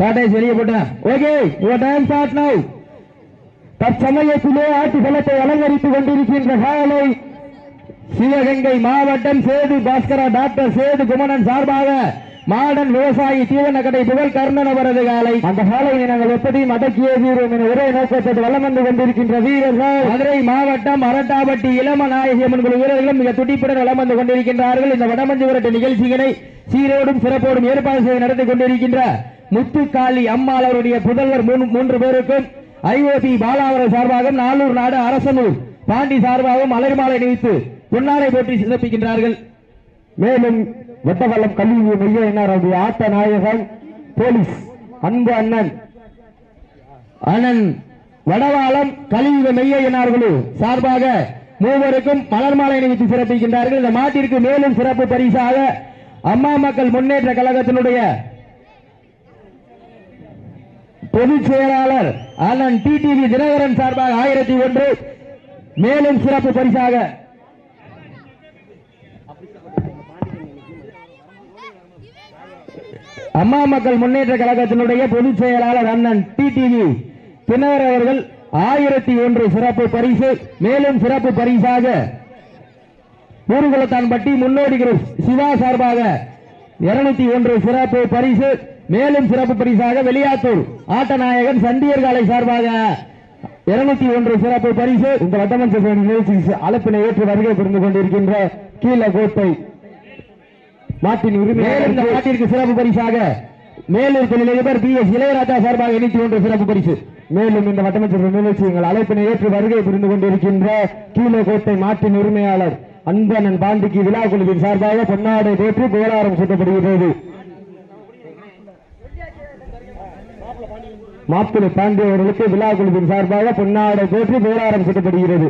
டாடேஸ் வெளியே போட்டேன் okay your time start now தற்சமயத்திலே ஆட்டு பலத்தை அலங்கரித்துக் கொண்டிருக்கின்ற காலை சிவகங்கை மாவட்டம் சேது பாஸ்கரா டாக்டர் சேது குமணன் சார்பாக மாடன் விவசாயி தீவன கடை புகழ் கர்ணன் அவரது காலை. அந்த காலையை நாங்கள் எப்படியும் அடக்கியே தீர்வோம் என ஒரே நோக்கத்தோடு வளம் வந்து கொண்டிருக்கின்ற வீரர்கள். மதுரை மாவட்டம் அரட்டாபட்டி இளம நாயகியம்மன் குழு வீரர்களும் மிக துடிப்புடன் வளம் வந்து கொண்டிருக்கின்றார்கள். இந்த வடமஞ்சு விரட்டு நிகழ்ச்சிகளை சீரோடும் சிறப்போடும் ஏற்பாடு செய்து நடத்தி கொண்டிருக்கின்ற முத்துக்காளி அம்மாள் அவருடைய புதல்வர் மூன்று பேருக்கும் ஐஓபி பாலாவர சார்பாகவும் நாளூர் நாடு அரசனூர் பாண்டி சார்பாகவும் மலர்மாலை நினைத்து பொன்னாரை போற்றி சிறப்பிக்கின்றார்கள். மேலும் வெட்டவல்லம் கல்வி மைய என்ஆர் ஆட்ட நாயகன் போலீஸ் அன்பு அண்ணன். அண்ணன் வடவாளம் கலியுக மெய்யனார்களு சார்பாக மூவருக்கும் மலர் மாலை நினைத்து சிறப்பிக்கின்றார்கள். இந்த மாட்டிற்கு மேலும் சிறப்பு பரிசாக அம்மா மக்கள் முன்னேற்ற கழகத்தினுடைய பொதுச் செயலாளர் அண்ணன் டிடிவி தினகரன் சார்பாக ஆயிரத்தி ஒன்று. மேலும் சிறப்பு பரிசாக. அம்மா மக்கள் முன்னேற்ற கழகத்தினுடைய பொதுச் செயலாளர் அண்ணன் டிடிவி தினகர் அவர்கள் ஆயிரத்தி ஒன்று சிறப்பு பரிசு. மேலும் சிறப்பு பரிசாக. ஊர்குளத்தான்பட்டி முன்னோடி சிவா சார்பாக இருநூத்தி ஒன்று சிறப்பு பரிசு மேலும் சிறப்பு பரிசாக வெளியாத்தூர் ஆட்டநாயகன் சண்டியர் காலை சார்பாக இருநூத்தி ஒன்று சிறப்பு பரிசு. இந்த வட்டமன்ற நிகழ்ச்சி அழைப்பினை ஏற்று வருகை புரிந்து கொண்டிருக்கின்ற கீழகோட்டை நாட்டின் உரிமை இந்த நாட்டிற்கு சிறப்பு பரிசாக மேலூர் தொழிலதிபர் பி. எஸ். இளையராஜா சார்பாக எண்ணூத்தி ஒன்று சிறப்பு பரிசு. மேலும் இந்த வட்டமன்ற நிகழ்ச்சி எங்கள் அழைப்பினை ஏற்று வருகை புரிந்து கொண்டிருக்கின்ற கீழகோட்டை நாட்டின் உரிமையாளர் அன்பனன் பாண்டிக்கு விழா குழுவின் சார்பாக பொன்னாடை போற்றி புகழாரம் சூட்டப்படுகிறது. மாப்பிள்ளை பாண்டியவர்களுக்கு விழா குழுவின் சார்பாக பொன்னாடை போற்றி புகழாரம் சூட்டப்படுகிறது.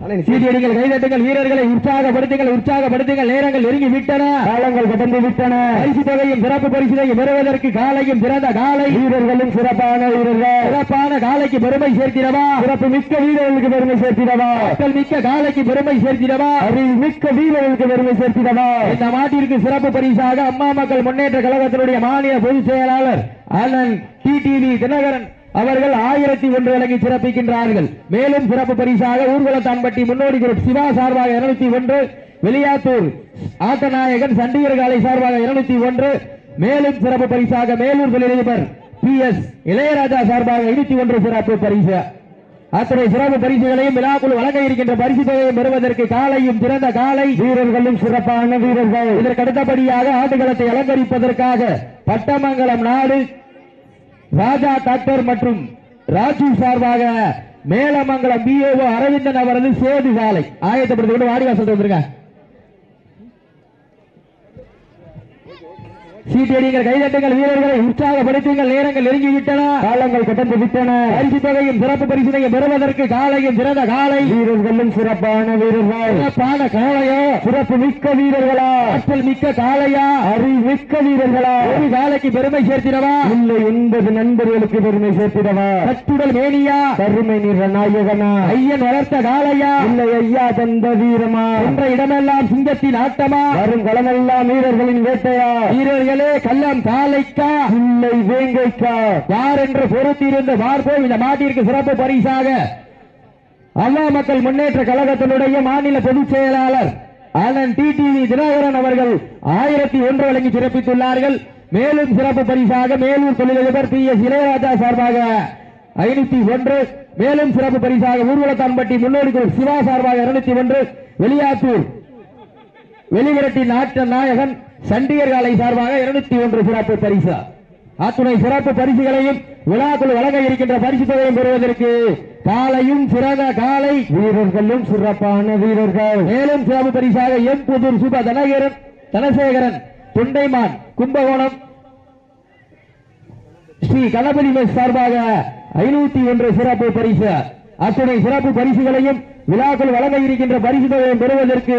சீடியடிகள் கைதட்டுங்கள் வீரர்களை உற்சாகப்படுத்துங்கள் உற்சாகப்படுத்துங்கள் நேரங்கள் நெருங்கி விட்டன. காலங்கள் கடந்து விட்டன. பரிசு தொகையும் சிறப்பு பரிசுதையும் பெறுவதற்கு காலையும் சிறந்த காலை. வீரர்களும் சிறப்பான வீரர்கள். சிறப்பான காலைக்கு பெருமை சேர்த்திடவா? சிறப்பு மிக்க வீரர்களுக்கு பெருமை சேர்த்திடவா? மக்கள் மிக்க காலைக்கு பெருமை சேர்த்திடவா? அறிவு மிக்க வீரர்களுக்கு பெருமை சேர்த்திடவா? இந்த மாட்டிற்கு சிறப்பு பரிசாக அம்மா மக்கள் முன்னேற்ற கழகத்தினுடைய மாநில பொதுச் செயலாளர் அண்ணன் டிடிவி தினகரன் அவர்கள் ஆயிரத்தி ஒன்று வழங்கி சிறப்பிக்கின்றார்கள். மேலும் சிறப்பு பரிசாக ஊர்வலத்தான்பட்டி முன்னோடி குரூப் சிவா சார்பாக இருநூத்தி ஒன்று வெளியாத்தூர் ஆட்டநாயகன் சண்டிகர் காலை சார்பாக இருநூத்தி ஒன்று மேலும் சிறப்பு பரிசாக மேலூர் தொழிலதிபர் பி எஸ் இளையராஜா சார்பாக இருநூத்தி ஒன்று சிறப்பு பரிசு. அத்தனை சிறப்பு பரிசுகளையும் விழாக்குழு வழங்க இருக்கின்ற பரிசு தொகையை பெறுவதற்கு காலையும் சிறந்த காலை வீரர்களும் சிறப்பான வீரர்கள். இதற்கு அடுத்தபடியாக அலங்கரிப்பதற்காக பட்டமங்கலம் நாடு ராஜா டாக்டர் மற்றும் ராஜு சார்பாக மேலமங்கலம் பிஏஓ அரவிந்தன் அவரது சேது சாலை. ஆயத்தப்படுத்திக் கொண்டு வாடிவாசல் வந்திருக்க சீட்டடிங்கள் கைதட்டுங்கள் வீரர்களை உற்சாகப்படுத்துங்கள். நேரங்கள் நெருங்கி விட்டன காலங்கள் கடந்து விட்டன. பரிசு தொகையும் சிறப்பு பரிசினையும் பெறுவதற்கு காலையும் சிறந்த காலை. வீரர்களும் சிறப்பான வீரர்கள். சிறப்பான காளையோ. சிறப்பு மிக்க வீரர்களா. ஆற்றல் மிக்க காளையா. அறிவு மிக்க வீரர்களா. ஒரு காலைக்கு பெருமை சேர்த்திடவா? இல்லை என்பது நண்பர்களுக்கு பெருமை சேர்த்திடவா? கட்டுடல் மேனியா. கருமை நிற நாயகனா? ஐயன் வளர்த்த காளையா. இல்லை ஐயா தந்த வீரமா? என்ற இடமெல்லாம் சிங்கத்தின் ஆட்டமா? வரும் களமெல்லாம் வீரர்களின் வேட்டையா? வீரர்களே கள்ளம் காலைக்கா இல்லை வேங்கைக்கா. யார் என்று பொறுத்திருந்து பார்ப்போம் இந்த மாட்டிற்கு சிறப்பு பரிசாக அண்ணா மக்கள் முன்னேற்ற கழகத்தினுடைய மாநில பொதுச் செயலாளர் அண்ணன் டி டிவி தினகரன் அவர்கள் ஆயிரத்தி ஒன்று வழங்கி சிறப்பித்துள்ளார்கள். மேலும் சிறப்பு பரிசாக மேலூர் தொழிலதிபர் பி எஸ் இளையராஜா சார்பாக ஐநூத்தி ஒன்று. மேலும் சிறப்பு பரிசாக ஊர்வலத்தான்பட்டி முன்னோடி குழு சிவா சார்பாக இருநூத்தி ஒன்று. வெளியாத்தூர் வெளிவிரட்டி நாட்ட நாயகன் சண்டிகர் காலை சார்பாக இருநூத்தி ஒன்று சிறப்பு பரிசு. அத்துணை சிறப்பு பரிசுகளையும் விழாக்குள் வழங்க இருக்கின்ற பரிசு தொகையும் பெறுவதற்கு காலையும் சிறந்த காலை வீரர்களும் சிறப்பான வீரர்கள். மேலும் சிறப்பு பரிசாக எம் புதூர் சுப தனகரன் தனசேகரன் தொண்டைமான் கும்பகோணம் ஸ்ரீ கணபதி மெஸ் சார்பாக ஐநூத்தி ஒன்று சிறப்பு பரிசு. அத்துணை சிறப்பு பரிசுகளையும் விழாக்கள் வழங்க இருக்கின்ற பரிசு தொகையை பெறுவதற்கு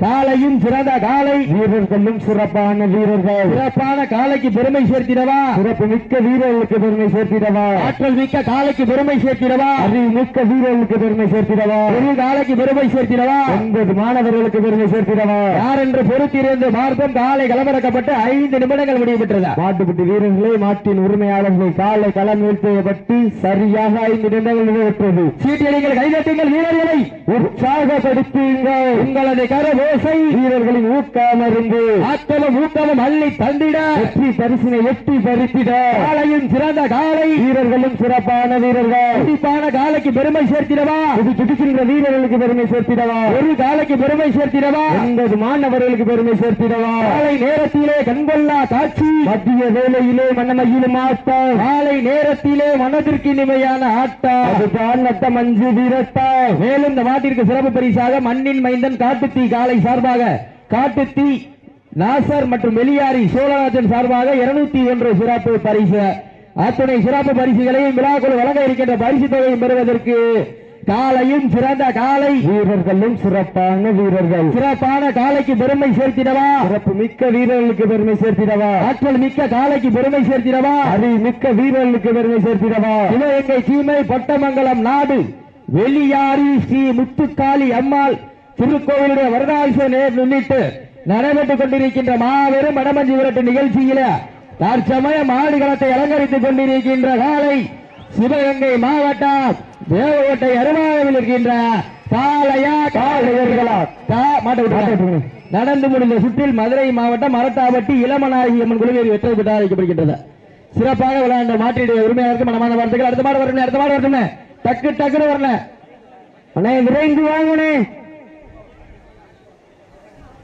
காலையும் சிறந்த காலை வீரர்களும் சிறப்பான வீரர்கள். சிறப்பான காலைக்கு பெருமை சேர்த்திடவா? சிறப்பு மிக்க வீரர்களுக்கு பெருமை சேர்த்திடவா? ஆற்றல் மிக்க காலைக்கு பெருமை சேர்த்திடவா? அறிவு மிக்க வீரர்களுக்கு பெருமை சேர்த்திடவா? பெரிய காலைக்கு பெருமை சேர்த்திடவா? ஒன்பது மாணவர்களுக்கு பெருமை சேர்த்திடவா? யார் என்று பொறுத்திருந்து பார்ப்போம் காலை களமிறக்கப்பட்டு ஐந்து நிமிடங்கள் முடிவு பெற்றதா. மாட்டுப்பட்டி வீரர்களே மாட்டின் உரிமையாளர்கள் காலை களம் நிறுத்தப்பட்டு சரியாக ஐந்து நிமிடங்கள் நிறைவேற்றது. சீட்டியடிகள் கைதட்டுங்கள் வீரர்களை. உற்சாகப்படுத்துங்கள். உங்களது கரவோசை வீரர்களின் ஊக்கமருந்து ஆக்கமும் ஊக்கமும் அள்ளி தந்திட. வெற்றி பரிசினை எட்டி பறித்திட. காலையும் சிறந்த காலை வீரர்களும் சிறப்பான வீரர்கள். துடிப்பான காலைக்கு பெருமை சேர்த்திடவா? இது துடிக்கின்ற வீரர்களுக்கு பெருமை சேர்த்திடவா? ஒரு காலைக்கு பெருமை சேர்த்திடவா? ஒன்பது மாணவர்களுக்கு பெருமை சேர்த்திடவா? காலை நேரத்திலே கண்கொள்ளா காட்சி. மத்திய வேலையிலே மன்னமையிலும் ஆட்டம். காலை நேரத்திலே மனதிற்கு இனிமையான ஆட்டம். அதுதான் நட்ட மஞ்சு வீரட்டா மேலும் இந்த மாட்டிற்கு சிறப்பு பரிசாக மண்ணின் மைந்தன் காட்டுத்தீ காலை சார்பாக காட்டுத்தீ நாசர் மற்றும் வெளியாரி சோழராஜன் சார்பாக இருநூத்தி ஒன்று சிறப்பு பரிசு. அத்துணை சிறப்பு பரிசுகளையும் விழாக்குழு வழங்க இருக்கின்ற பரிசு தொகையும் பெறுவதற்கு காலையும் சிறந்த காலை வீரர்களும் சிறப்பான வீரர்கள். சிறப்பான காலைக்கு பெருமை சேர்த்திடவா? சிறப்பு மிக்க வீரர்களுக்கு பெருமை சேர்த்திடவா? ஆற்றல் மிக்க காலைக்கு பெருமை சேர்த்திடவா? அறிவு மிக்க வீரர்களுக்கு பெருமை சேர்த்திடவா? சிவகங்கை சீமை பட்டமங்கலம் நாடு வெளியாரி ஸ்ரீ முத்துக்காளி அம்மாள் திருக்கோவிலுடைய வரதாச நேர் முன்னிட்டு நடைபெற்றுக் கொண்டிருக்கின்ற மாபெரும் மடமஞ்சி விரட்டு நிகழ்ச்சியில தற்சமயம் மாடுகளத்தை அலங்கரித்துக் கொண்டிருக்கின்ற காலை சிவகங்கை மாவட்டம் தேவகோட்டை அருமாவில் இருக்கின்ற காளையா காளையர்களா கா- மாட்டை விட்டு, மாட்டை விட்டு. நடந்து முடிந்த சுற்றில் மதுரை மாவட்டம் மரட்டாபட்டி இளமநாயகி அம்மன் குழுவில் வெற்றி பெற்று அழைக்கப்படுகின்றது சிறப்பாக விளையாண்ட மாற்றியுடைய உரிமையாளருக்கு மனமான வார்த்தைகள் அடுத்த மாடு வரணும் அடுத்த மாடு வரணும் டக்கு டக்குன்னு வரல. அண்ணே விரைந்து வாங்கினேன்